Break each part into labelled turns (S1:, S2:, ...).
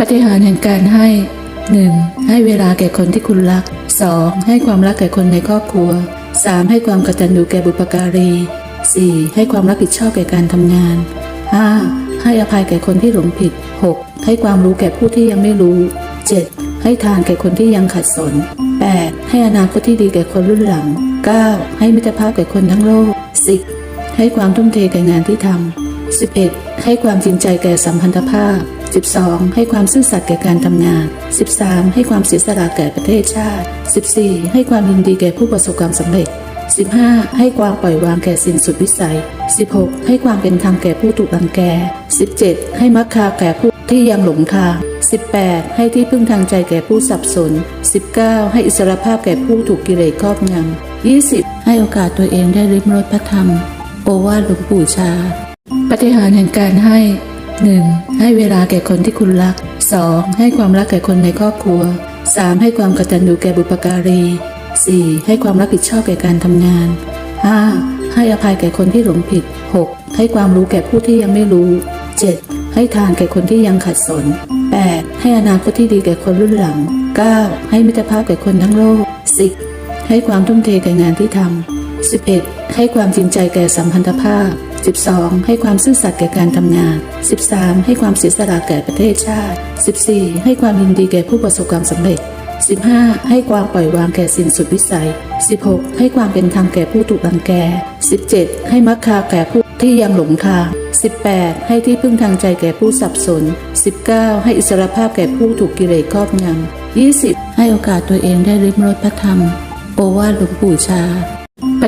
S1: ปฏิหารแห่งการให้ 1. ให้เวลาแก่คนที่คุณรัก 2. ให้ความรักแก่คนในครอบครัว 3. ให้ความกตัญญูแก่บุปการี 4. ให้ความรับผิดชอบแก่การทำงาน 5. ให้อภัยแก่คนที่หลงผิด 6. ให้ความรู้แก่ผู้ที่ยังไม่รู้ 7. ให้ทานแก่คนที่ยังขัดสน 8. ให้อนาคตที่ดีแก่คนรุ่นหลัง 9. ให้มิตรภาพแก่คนทั้งโลก 10. ให้ความทุ่มเทแก่งานที่ทำ 11. ให้ความจริงใจแก่สัมพันธภาพ 12. ให้ความซื่อสัตย์แก่การทำงาน 13. ให้ความเสียสละแก่ประเทศชาติ 14. ให้ความยินดีแก่ผู้ประสบความสำเร็จ 15. ให้ความปล่อยวางแก่สิ่งสุดวิสัย 16. ให้ความเป็นธรรมแก่ผู้ถูกรังแก 17. ให้มักคาแก่ผู้ที่ยังหลงทาง 18. ให้ที่พึ่งทางใจแก่ผู้สับสน 19. ให้อิสรภาพแก่ผู้ถูกกิเลสครอบงำ 20. ให้โอกาสตัวเองได้ริมรสพระธรรม โอวาทหลวงปู่ชา ปฏิหารแห่งการให้ 1. ให้เวลาแก่คนที่คุณรัก 2. ให้ความรักแก่คนในครอบครัว 3. ให้ความกตัญญูแก่บุปการี 4. ให้ความรับผิดชอบแก่การทำงาน 5. ให้อภัยแก่คนที่หลงผิด 6. ให้ความรู้แก่ผู้ที่ยังไม่รู้ 7. ให้ทานแก่คนที่ยังขัดสน 8. ให้อนาคตที่ดีแก่คนรุ่นหลัง 9. ให้มิตรภาพแก่คนทั้งโลก 10. ให้ความทุ่มเทแก่งานที่ทำ 11. ให้ความจริงใจแก่สัมพันธภาพ 12. ให้ความซื่อสัตย์แก่การทำงาน 13. ให้ความเสียสละแก่ประเทศชาติ 14. ให้ความยินดีแก่ผู้ประสบความสำเร็จ 15. ให้ความปล่อยวางแก่สิ่งสุดวิสัย 16. ให้ความเป็นธรรมแก่ผู้ถูกรังแก 17. ให้มักคาแก่ผู้ที่ยังหลงทาง 18. ให้ที่พึ่งทางใจแก่ผู้สับสน 19. ให้อิสรภาพแก่ผู้ถูกกิเลสครอบงำ 20. ให้โอกาสตัวเองได้ริมรสพระธรรม โอวาทหลวงปู่ชา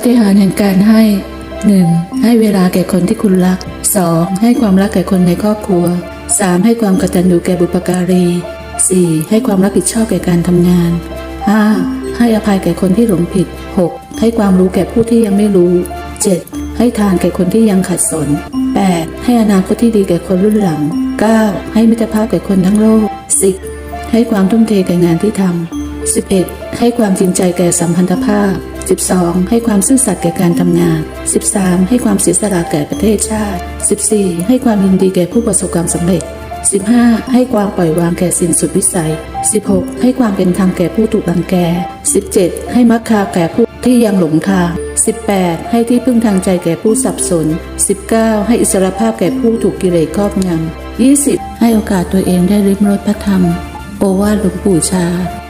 S1: ปฏิหารแห่งการให้ 1. ให้เวลาแก่คนที่คุณรัก 2. ให้ความรักแก่คนในครอบครัว 3. ให้ความกตัญญูแก่บุปการี 4. ให้ความรับผิดชอบแก่การทำงาน 5. ให้อภัยแก่คนที่หลงผิด 6. ให้ความรู้แก่ผู้ที่ยังไม่รู้ 7. ให้ทานแก่คนที่ยังขัดสน 8. ให้อนาคตที่ดีแก่คนรุ่นหลัง 9. ให้มิตรภาพแก่คนทั้งโลก 10. ให้ความทุ่มเทแก่งานที่ทำ 11. ให้ความจริงใจแก่สัมพันธภาพ 12. ให้ความซื่อสัตย์แก่การทำงาน 13. ให้ความเสียสละแก่ประเทศชาติ 14. ให้ความยินดีแก่ผู้ประสบความสำเร็จ 15. ให้ความปล่อยวางแก่สิ่งสุดวิสัย 16. ให้ความเป็นธรรมแก่ผู้ถูกรังแก 17. ให้มักคาแก่ผู้ที่ยังหลงทาง 18. ให้ที่พึ่งทางใจแก่ผู้สับสน 19. ให้อิสรภาพแก่ผู้ถูกกิเลสครอบงำ 20. ให้โอกาสตัวเองได้ริมรสพระธรรม โอวาทหลวงปู่ชา